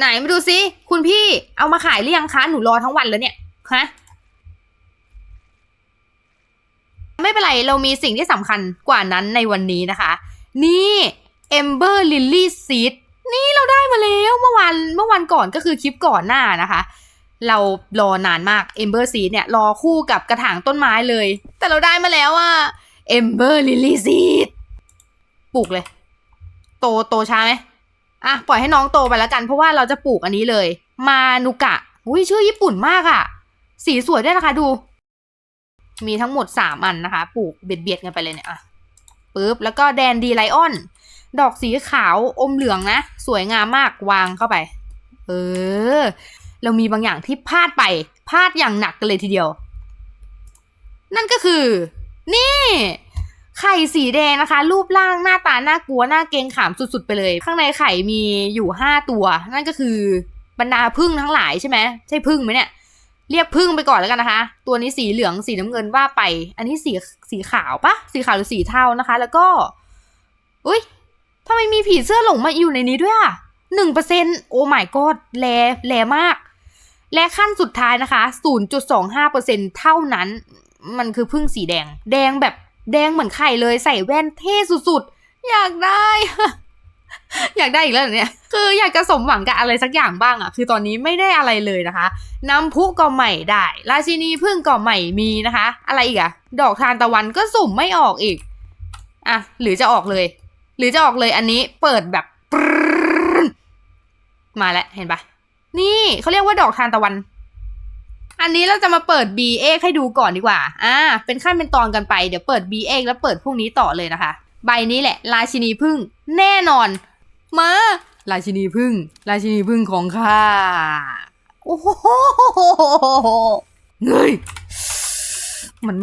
ไหนมาดูซิคุณพี่เอามาขายหรือยังคะหนูรอทั้งวันแล้วเนี่ยฮะไม่เป็นไร เรามีสิ่งที่สำคัญกว่านั้นในวันนี้นะคะ นี่ Ember Lily Seed นี่เราได้มาแล้วเมื่อวันเมื่อวันก่อนก็คือคลิปก่อนหน้านะคะ เรารอนานมาก Ember Seed เนี่ยรอคู่กับกระถางต้นไม้เลย แต่เราได้มาแล้วอะ Ember Lily Seed ปลูกเลย โตโตช้าไหม อะปล่อยให้น้องโตไปแล้วกัน เพราะว่าเราจะปลูกอันนี้เลย มานุกะอุ้ยชื่อญี่ปุ่นมากอะ่ะ สีสวยด้วยนะคะดู มีทั้งหมดสามอันนะคะ ปลูกเบียดเบียดกันไปเลยเนี่ยอะปึ๊บแล้วก็แดนดีไลออน ดอกสีขาวอมเหลืองนะ สวยงามมากวางเข้าไป เออ เรามีบางอย่างที่พลาดไปพลาดอย่างหนักกันเลยทีเดียว นั่นก็คือ นี่ ไข่สีแดงนะคะ รูปร่างหน้าตาน่ากลัวน่าเกรงขามสุดๆไปเลย ข้างในไข่มีอยู่ห้าตัว นั่นก็คือบรรดาพึ่งทั้งหลายใช่ไหมใช่พึ่งไหมเนี่ยเรียกพึ่งไปก่อนแล้วกันนะคะ ตัวนี้สีเหลืองสีน้ำเงินว่าไป อันนี้สีสีขาวปะสีขาวหรือสีเทานะคะ แล้วก็อุ้ยทำไมมีผีเสื้อหลงมาอยู่ในนี้ด้วยอะหนึ่งเปอร์เซ็นโอ้ my god แลแลมาก และขั้นสุดท้ายนะคะ0.25%เท่านั้น มันคือพึ่งสีแดง แดงแบบ แดงเหมือนไข่เลยใส่แว่นเท่สุดๆ อยากได้ อยากได้อีกแล้วเนี่ย คืออยากจะสมหวังกับอะไรสักอย่างบ้างอะคือตอนนี้ไม่ได้อะไรเลยนะคะ น้ำพุก็ใหม่ได้ ราชินีพึ่งก็ใหม่มีนะคะ อะไรอีกอะดอกทานตะวันก็สุ่มไม่ออกอีก อะ หรือจะออกเลย หรือจะออกเลยอันนี้เปิดแบบ มาแล้วเห็นปะนี่เขาเรียกว่าดอกทานตะวัน อันนี้เราจะมาเปิด B เอกให้ดูก่อนดีกว่า อ่า เป็นขั้นเป็นตอนกันไป เดี๋ยวเปิด B เอกแล้วเปิดพรุ่งนี้ต่อเลยนะคะ ใบนี้แหละ ราชินีพึ่ง แน่นอน มา ราชินีพึ่ง ราชินีพึ่งของข้า โอ้โหเฮ้ยมัน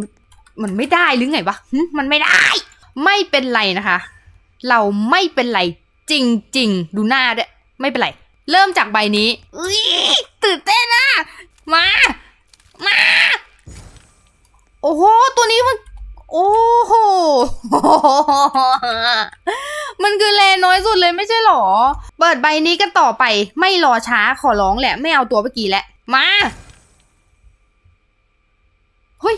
มันไม่ได้หรือไงวะมันไม่ได้ ไม่เป็นไรนะคะ เราไม่เป็นไรจริง ๆ ดูหน้าด้วย ไม่เป็นไร เริ่มจากใบนี้อุ๊ยตื่นเต้นอะ มา มา โอ้โห ตัวนี้มัน โอ้โห มันคือแลน้อยสุดเลยไม่ใช่หรอ เปิดใบนี้กันต่อไป ไม่รอช้าขอร้องแหละ ไม่เอาตัวเมื่อกี้แหละ มา เฮ้ย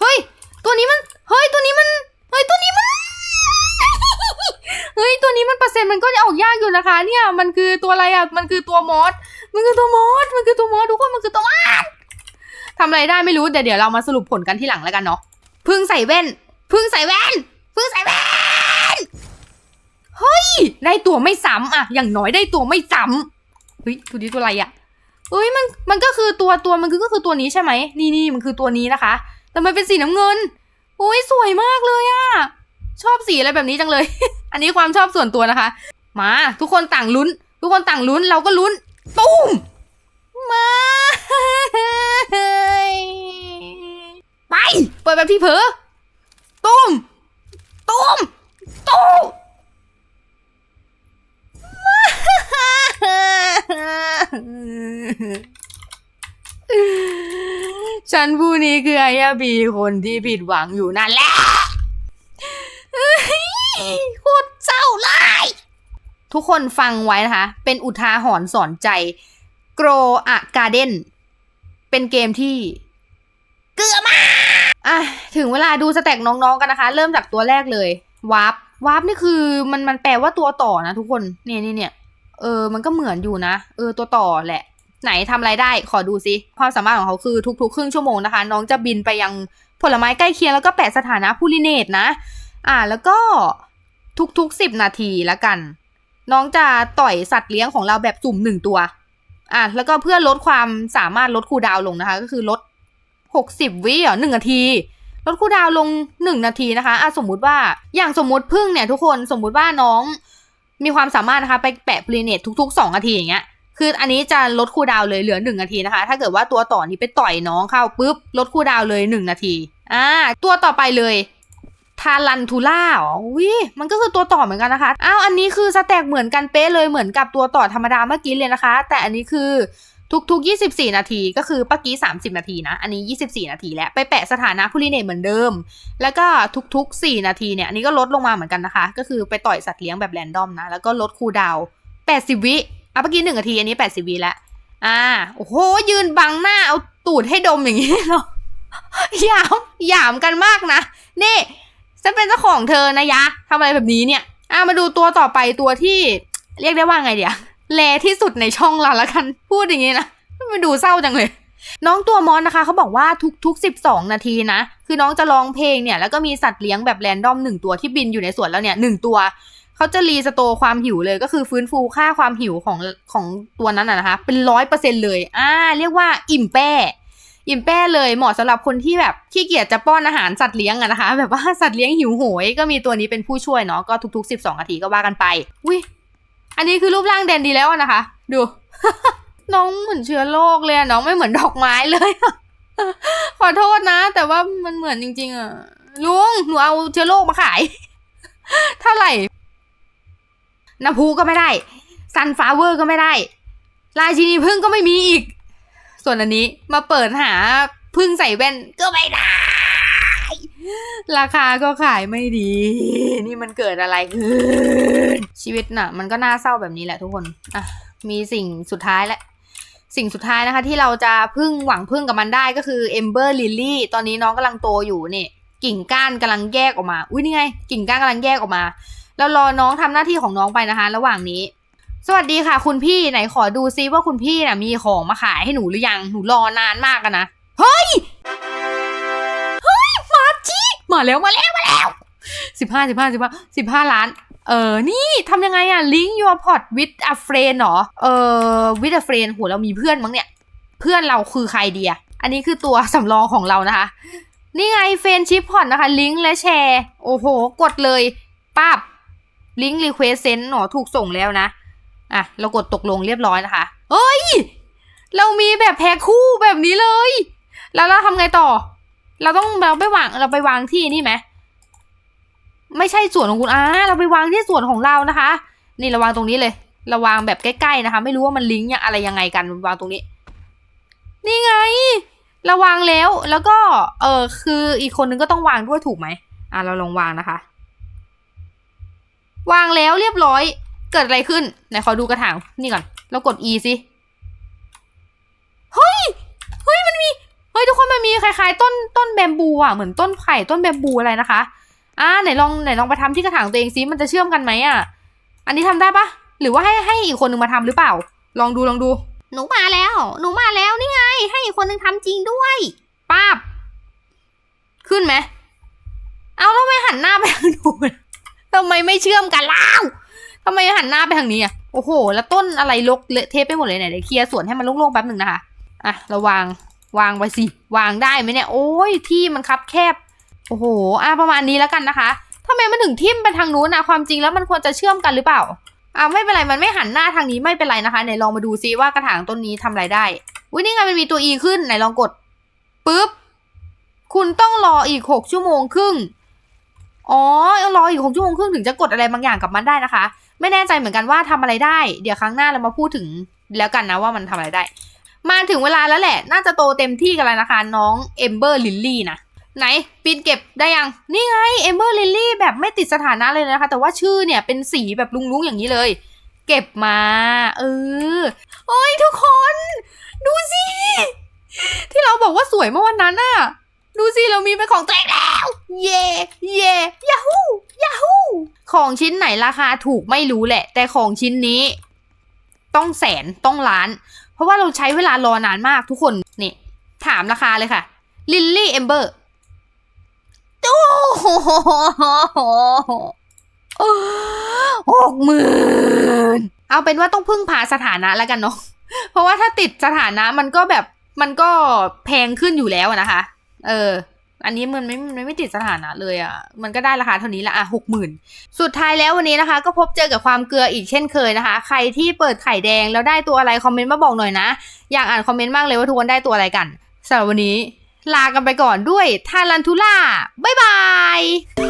เฮ้ย ตัวนี้มัน เฮ้ย ตัวนี้มัน เฮ้ย ตัวนี้มันเฮ้ย ตัวนี้มันเปอร์เซ็นต์มันก็จะออกยากอยู่นะคะ เนี่ย มันคือตัวอะไรอะ มันคือตัวมอส มันคือตัวมอส มันคือตัวมอสทุกคน มันคือตัวมอส ทำอะไรได้ไม่รู้เดี๋ยวเดี๋ยวเรามาสรุปผลกันที่หลังแล้วกันเนาะพึ่งใส่แว่น พึ่งใส่แว่น พึ่งใส่แว่น เฮ้ย ได้ตัวไม่ซ้ำอะอย่างน้อยได้ตัวไม่ซ้ำเฮ้ยตัวนี้ตัวอะไรอะเฮ้ยมันมันก็คือตัวตัวมันก็คือตัวนี้ใช่ไหมนี่นี่มันคือตัวนี้นะคะ แต่มันเป็นสีน้ำเงินโอ้ยสวยมากเลยอะชอบสีอะไรแบบนี้จังเลย อันนี้ความชอบส่วนตัวนะคะ มา ทุกคนต่างลุ้น ทุกคนต่างลุ้นเราก็ลุ้นตุ้ม มาไปเปิดแบบที่เผลอตุ้มตุ้มตุ้มฉันผู้นี้คือไอยาบีคนที่ผิดหวังอยู่นั่นแหละโคตรเศร้าเลยทุกคนฟังไว้นะคะ เป็นอุทาหรณ์สอนใจ Grow a Garden เป็นเกมที่ เกลือมากอะถึงเวลาดูสแต็กน้องๆกันนะคะ เริ่มจากตัวแรกเลยวาร์ปวาร์ปนี่คือมันมันแปลว่าตัวต่อนะทุกคนเนี่ยเนี่ยเนี่ยเออ มันก็เหมือนอยู่นะ เออตัวต่อแหละ ไหนทำอะไรได้ขอดูซิความสามารถของเขาคือทุกๆ ครึ่งชั่วโมงนะคะ น้องจะบินไปยังผลไม้ใกล้เคียงแล้วก็แปะสถานะพูลิเนตนะ อ่าแล้วก็ทุกๆสิบนาทีละกัน น้องจะต่อยสัตว์เลี้ยงของเราแบบสุ่มหนึ่งตัว อะแล้วก็เพื่อลดความสามารถลดคูดาวลงนะคะ ก็คือลดหกสิบวิอะหนึ่งนาที ลดคูดาวลงหนึ่งนาทีนะคะอะสมมุติว่าอย่างสมมุติพึ่งเนี่ยทุกคนสมมุติว่าน้องมีความสามารถนะคะ ไปแปะพลีเนตทุกๆสองนาทีอย่างเงี้ยคืออันนี้จะลดคูดาวเลยเหลือหนึ่งนาทีนะคะ ถ้าเกิดว่าตัวต่อนี้ไปต่อยน้องเข้าปุ๊บลดคูดาวเลยหนึ่งนาทีอ่าตัวต่อไปเลย ทารันทูล่าอ๋อวิมันก็คือตัวต่อเหมือนกันนะคะ อ้าว อันนี้คือสแต็กเหมือนกันเป๊ะเลยเหมือนกับตัวต่อธรรมดาเมื่อกี้เลยนะคะ แต่อันนี้คือทุกๆ 24 นาทีก็คือเมื่อกี้ 30 นาทีนะ อันนี้ 24 นาทีแล้ว ไปแปะสถานะพูลิเนตเหมือนเดิม แล้วก็ทุกๆ 4 นาทีเนี่ย อันนี้ก็ลดลงมาเหมือนกันนะคะ ก็คือไปต่อยสัตว์เลี้ยงแบบแรนดอมนะ แล้วก็ลดคูดาว 80 วิอะเมื่อกี้หนึ่งนาที อันนี้แปดสิบวิแล้ว อ่า โอ้โห ยืนบังหน้า เอาตูดให้ดมอย่างนี้เหรอหยามหยามกันมากนะ นี่ ฉันเป็นเจ้าของเธอนะยะทำอะไรแบบนี้เนี่ยอ่ามาดูตัวต่อไปตัวที่เรียกได้ว่าไงเดี๋ยวแลที่สุดในช่องเราละกันพูดอย่างนี้นะมาดูเศร้าจังเลย น้องตัวมอนนะคะเขาบอกว่าทุกๆ 12 นาทีนะ คือน้องจะร้องเพลงเนี่ยแล้วก็มีสัตว์เลี้ยงแบบแรนดอมหนึ่งตัวที่บินอยู่ในสวนแล้วเนี่ยหนึ่งตัวเขาจะรีสโตความหิวเลยก็คือฟื้นฟูค่าความหิวของของตัวนั้นนะนะคะ เป็นร้อยเปอร์เซ็นเลยอ่าเรียกว่าอิ่มแป้ อิ่มแป้เลยเหมาะสำหรับคนที่แบบขี้เกียจจะป้อนอาหารสัตว์เลี้ยงอะนะคะ แบบว่าสัตว์เลี้ยงหิวโหยก็มีตัวนี้เป็นผู้ช่วยเนาะก็ทุกๆ 12นาทีก็ว่ากันไปวิอันนี้คือรูปร่างแดนดีแล้วนะคะ ดู น้องเหมือนเชื้อโรคเลยน้องไม่เหมือนดอกไม้เลยขอโทษนะ แต่ว่ามันเหมือนจริง ๆอะลุงหนูเอาเชื้อโรคมาขายเท่าไหร่น้ำพูก็ไม่ได้ซันฟลาเวอร์ก็ไม่ได้ราชินีพึ่งก็ไม่มีอีก ส่วนอันนี้มาเปิดหาพึ่งใส่แว่นก็ไม่ได้ ราคาก็ขายไม่ดี นี่มันเกิดอะไรขึ้น ชีวิตน่ะ มันก็น่าเศร้าแบบนี้แหละทุกคนอะมีสิ่งสุดท้ายและสิ่งสุดท้ายนะคะ ที่เราจะพึ่งหวังพึ่งกับมันได้ก็คือ Ember Lily ตอนนี้น้องกำลังโตอยู่นี่กิ่งก้านกำลังแยกออกมา อุ้ยนี่ไง กิ่งก้านกำลังแยกออกมา แล้วรอน้องทำหน้าที่ของน้องไปนะคะ ระหว่างนี้ สวัสดีค่ะ คุณพี่ไหนขอดูซิว่าคุณพี่น่ะมีของมาขายให้หนูหรือยังหนูรอนานมากอะนะเฮ้ยเฮ้ยมาจีมาแล้วมาแล้วมาแล้วสิบห้าสิบห้าสิบห้าสิบห้าล้าน เออนี่ทำยังไงอะ link your pot with a friend เหรอเออ with a friend โหเรามีเพื่อนมั้งเนี่ย เพื่อนเราคือใครเดียอันนี้คือตัวสำรองของเรานะคะ นี่ไงเฟนชิปพอตนะคะ ลิงก์และแชร์ โอ้โห กดเลยปั๊บลิงก์รีเควสเซนต์หนอถูกส่งแล้วนะ อะเรากดตกลงเรียบร้อยนะคะเฮ้ย เรามีแบบแพ็คคู่แบบนี้เลย แล้วเราทำไงต่อ เราต้องเราไปวางเราไปวางที่นี่ไหมไม่ใช่ส่วนของคุณอ่าเราไปวางที่ส่วนของเรานะคะ นี่เราวางตรงนี้เลยเราวางแบบใกล้ๆนะคะ ไม่รู้ว่ามันลิงก์อะไรยังไงกันวางตรงนี้ นี่ไงเราวางแล้วแล้วก็ เออคืออีกคนนึงก็ต้องวางด้วยถูกไหมอะเราลองวางนะคะ วางแล้วเรียบร้อย เกิดอะไรขึ้น ไหนขอดูกระถาง นี่ก่อน เรากด E สิ เฮ้ย เฮ้ย มันมี เฮ้ย ทุกคนมันมีคล้ายๆ ต้นต้นแบมบูอะ เหมือนต้นไผ่ต้นแบมบูอะไรนะคะ อ่าไหนลองไหนลองไปทำที่กระถางตัวเองซิมันจะเชื่อมกันไหมอะ อันนี้ทำได้ปะ หรือว่าให้ให้อีกคนนึงมาทำหรือเปล่า ลองดูลองดู หนูมาแล้ว หนูมาแล้วนี่ไง ให้อีกคนนึงทำจริงด้วยป้าบ ขึ้นไหม เอาแล้วทำไมหันหน้าไปทางนู้นทำไมไม่เชื่อมกันเล่า ทำไมหันหน้าไปทางนี้อะ โอ้โห แล้วต้นอะไรรกเละเทะไปหมดเลยไหนเดี๋ยวเคลียร์สวนให้มันโล่งๆแป๊บหนึ่งนะคะ อะราวางวางไว้สิ วางได้ไหมเนี่ย โอ้ยที่มันคับแคบ โอ้โห อะประมาณนี้แล้วกันนะคะทำไมมันถึงทิ่มไปทางนู้นนะความจริงแล้วมันควรจะเชื่อมกันหรือเปล่า อ่าไม่เป็นไร มันไม่หันหน้าทางนี้ไม่เป็นไรนะคะไหนลองมาดูซิว่ากระถางต้นนี้ทำอะไรได้ อุ้ยนี่ไงมันมีตัว E ขึ้นไหนลองกดปุ๊บ คุณต้องรออีกหกชั่วโมงครึ่ง อ๋อรออีกหกชั่วโมงครึ่งถึงจะกดอะไรบางอย่างกับมันได้นะคะ ไม่แน่ใจเหมือนกันว่าทำอะไรได้ เดี๋ยวครั้งหน้าเรามาพูดถึงแล้วกันนะว่ามันทำอะไรได้ มาถึงเวลาแล้วแหละ น่าจะโตเต็มที่กันแล้วนะคะ น้องเอมเบอร์ลิลลี่นะไหนปีนเก็บได้ยัง นี่ไงเอมเบอร์ลิลลี่แบบไม่ติดสถานะเลยนะคะ แต่ว่าชื่อเนี่ยเป็นสีแบบลุงๆอย่างนี้เลย เก็บมา เออโอ้ยทุกคน ดูสิที่เราบอกว่าสวยเมื่อวันนั้นน่ะ ดูสิเรามีเป็นของตัวเองแล้ว เย่เย่ยาฮูยาฮูของชิ้นไหนราคาถูกไม่รู้แหละ แต่ของชิ้นนี้ ต้องแสนต้องล้าน เพราะว่าเราใช้เวลารอนานมากทุกคนนี่ถามราคาเลยค่ะลิลลี่เอมเบอร์โอ้หกหมื่นเอาเป็นว่าต้องพึ่งพาสถานะแล้วกันเนาะเพราะว่าถ้าติดสถานะมันก็แบบมันก็แพงขึ้นอยู่แล้วนะคะ เออ อันนี้มันไม่มันไม่ติดสถานะเลยอะ่ะ มันก็ได้ราคาเท่านี้ละอะหกหมื่นสุดท้ายแล้ววันนี้นะคะ ก็พบเจอกับความเกลืออีกเช่นเคยนะคะ ใครที่เปิดไข่แดงแล้วได้ตัวอะไรคอมเมนต์มาบอกหน่อยนะ อยากอ่านคอมเมนต์มากเลยว่าทุกคนได้ตัวอะไรกันสำหรับวันนี้ลากันไปก่อนด้วยทารันทูล่าบ๊ายบาย